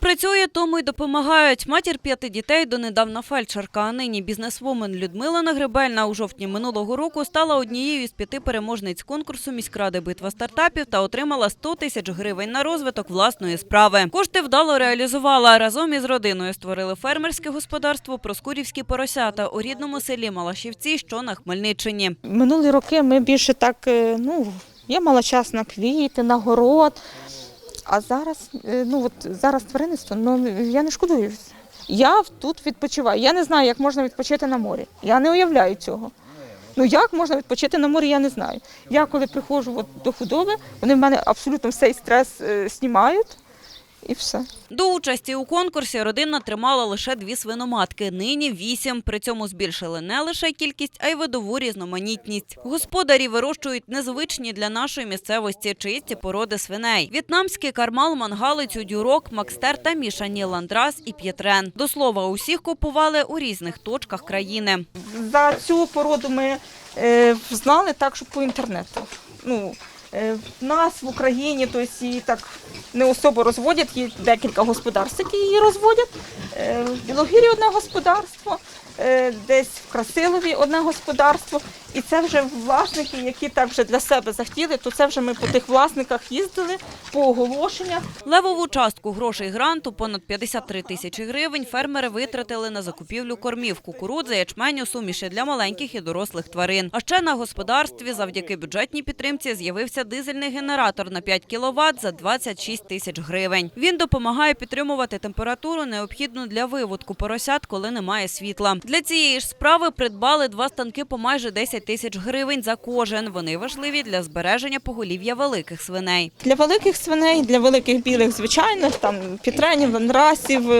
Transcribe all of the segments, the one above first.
Працює, тому й допомагають. Матір п'яти дітей донедавна фельдшерка, а нині бізнесвумен Людмила Нагребельна у жовтні минулого року стала однією із п'яти переможниць конкурсу міськради битва стартапів та отримала 100 тисяч гривень на розвиток власної справи. Кошти вдало реалізувала. Разом із родиною створили фермерське господарство Проскурівські поросята у рідному селі Малашівці, що на Хмельниччині. Минулі роки ми більше так, е, ну, я мала час на квіти, на город. А зараз, е, ну от зараз тваринництво, ну я не шкодую. Я тут відпочиваю. Я не знаю, як можна відпочити на морі. Я не уявляю цього. Ну як можна відпочити на морі, я не знаю. Я коли приходжу от до худоби, вони в мене абсолютно цей стрес е, знімають і все. До участі у конкурсі родина тримала лише дві свиноматки. Нині вісім. При цьому збільшили не лише кількість, а й видову різноманітність. Господарі вирощують незвичні для нашої місцевості чисті породи свиней: в'єтнамський кармал, мангалицю, дюрок, макстер та мішані ландрас і п'єтрен. До слова, усіх купували у різних точках країни. За цю породу ми е, знали так, що по інтернету. Ну, е, в нас в Україні тобто, її так не особо розводять, є декілька господарств, які її розводять. Е, в Білогірі одне господарство, е, десь в Красилові одне господарство. І це вже власники, які так вже для себе захотіли, то це вже ми по тих власниках їздили, по оголошеннях. Левову частку грошей гранту понад 53 тисячі гривень фермери витратили на закупівлю кормів, кукурудзи, ячменю, суміші для маленьких і дорослих тварин. А ще на господарстві завдяки бюджетній підтримці з'явився дизельний генератор на 5 кВт за 26 тисяч гривень. Він допомагає підтримувати температуру, необхідну для виводку поросят, коли немає світла. Для цієї ж справи придбали два станки по майже 10 тисяч гривень за кожен. Вони важливі для збереження поголів'я великих свиней. Для великих свиней, для великих білих звичайних, там пітренів, ландрасів,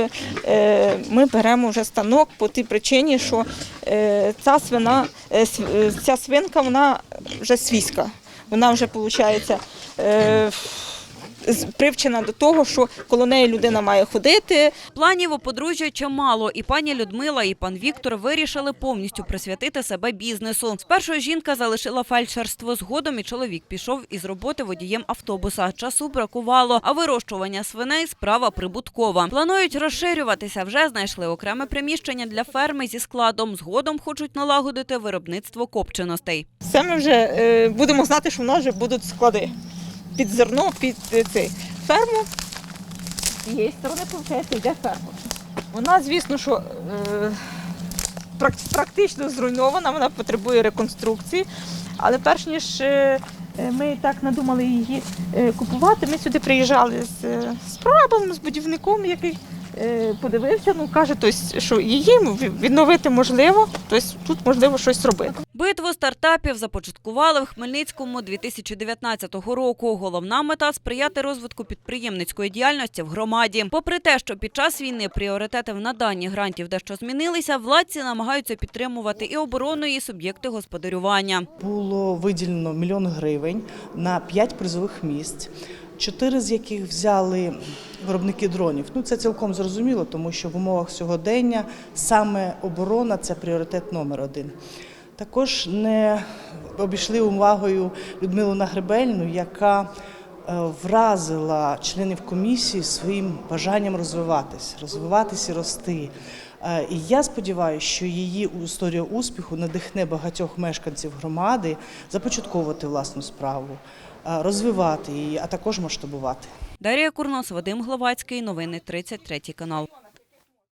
е, ми беремо вже станок по тій причині, що е, ця свина, е, ця свинка вона вже свійська. Вона вже виходить. Привчена до того, що коло неї людина має ходити, Планів у подружжя чимало, і пані Людмила, і пан Віктор вирішили повністю присвятити себе бізнесу. Спершу жінка залишила фельдшерство. Згодом і чоловік пішов із роботи водієм автобуса. Часу бракувало, а вирощування свиней справа прибуткова. Планують розширюватися. Вже знайшли окреме приміщення для ферми зі складом. Згодом хочуть налагодити виробництво копченостей. Все ми вже е, будемо знати, що в нас вже будуть склади під зерно, під е, цей ферму. З цієї сторони, виходить, йде ферма. Вона, звісно, що е, практично зруйнована, вона потребує реконструкції. Але перш ніж е, е, ми так надумали її купувати, ми сюди приїжджали з, з прорабом, з будівником, який подивився, ну каже, тобто, що її відновити можливо, тобто тут можливо щось робити. Битву стартапів започаткували в Хмельницькому 2019 року. Головна мета сприяти розвитку підприємницької діяльності в громаді. Попри те, що під час війни пріоритети в наданні грантів дещо змінилися, владці намагаються підтримувати і оборону, і суб'єкти господарювання. Було виділено мільйон гривень на п'ять призових місць, чотири з яких взяли виробники дронів. Ну це цілком зрозуміло, тому що в умовах сьогодення саме оборона це пріоритет номер один. Також не обійшли увагою Людмилу Нагребельну, яка вразила членів комісії своїм бажанням розвиватись, розвиватись і рости. Е, І я сподіваюся, що її історія успіху надихне багатьох мешканців громади започатковувати власну справу, е, розвивати її, а також масштабувати. Дарія Курнос, Вадим Гловацький. Новини 33 канал.